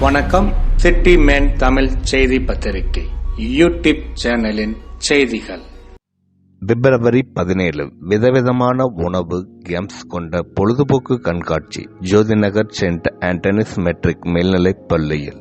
வணக்கம். City man Tamil செய்தி பத்திரிகை. யூடியூப் சேனலின் செய்திகள். பிப்ரவரி பதினேழு விதவிதமான உணவு கேம்ஸ் கொண்ட பொழுதுபோக்கு கண்காட்சி ஜோதிநகர் சென்ட் ஆண்டனிஸ் மெட்ரிக் மேல்நிலைப் பள்ளியில்.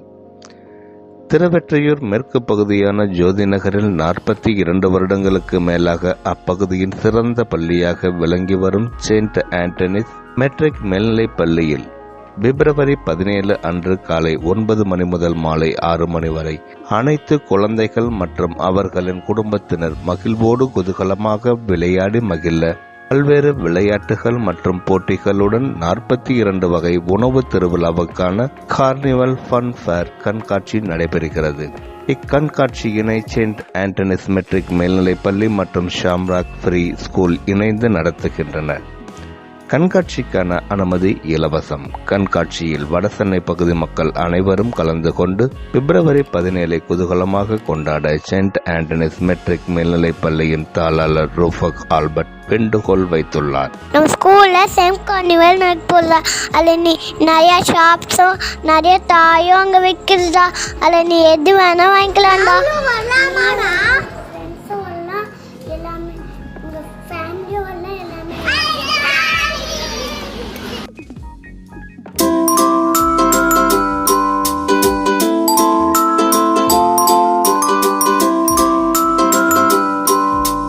திருவெற்றியூர் மேற்கு பகுதியான ஜோதிநகரில் நாற்பத்தி இரண்டு வருடங்களுக்கு மேலாக அப்பகுதியின் சிறந்த பள்ளியாக விளங்கி வரும் சென்ட் ஆண்டனிஸ் மெட்ரிக் மேல்நிலைப் பள்ளியில் பிப்ரவரி பதினேழு அன்று காலை ஒன்பது மணி முதல் மாலை ஆறு மணி வரை அனைத்து குழந்தைகள் மற்றும் அவர்களின் குடும்பத்தினர் மகிழ்வோடு குதூகலமாக விளையாடி மகிழ பல்வேறு விளையாட்டுகள் மற்றும் போட்டிகளுடன் நாற்பத்தி இரண்டு வகை உணவு திருவிழாவுக்கான கார்னிவல் ஃபன் ஃபேர் கண்காட்சி நடைபெறுகிறது. இக்கண்காட்சியினை சென்ட் ஆண்டனிஸ் மெட்ரிக் மேல்நிலைப்பள்ளி மற்றும் ஷாம்ராக் ஃப்ரீ ஸ்கூல் இணைந்து நடத்துகின்றன. கண்காட்சிக்கான அனுமதி இலவசம். கண்காட்சியில் வடசென்னை பகுதி மக்கள் அனைவரும் கலந்து கொண்டு பிப்ரவரி பதினேழை குதூகலமாக கொண்டாட சென்ட் ஆண்டனிஸ் மெட்ரிக் மேல்நிலைப் பள்ளியின் தாளாளர் ரூஃபக் ஆல்பர்ட் வேண்டுகோள் வைத்துள்ளார். நம்ம ஸ்கூல்ல சேம் கார்னிவல் நடப்புள்ள அதில் நீ நிறைய ஷாப்ஸும் நிறைய தாயும் அங்கே விற்கிறதா அதில் நீ எது வேணா வாங்கிக்கலாம்டா. எல்லாமே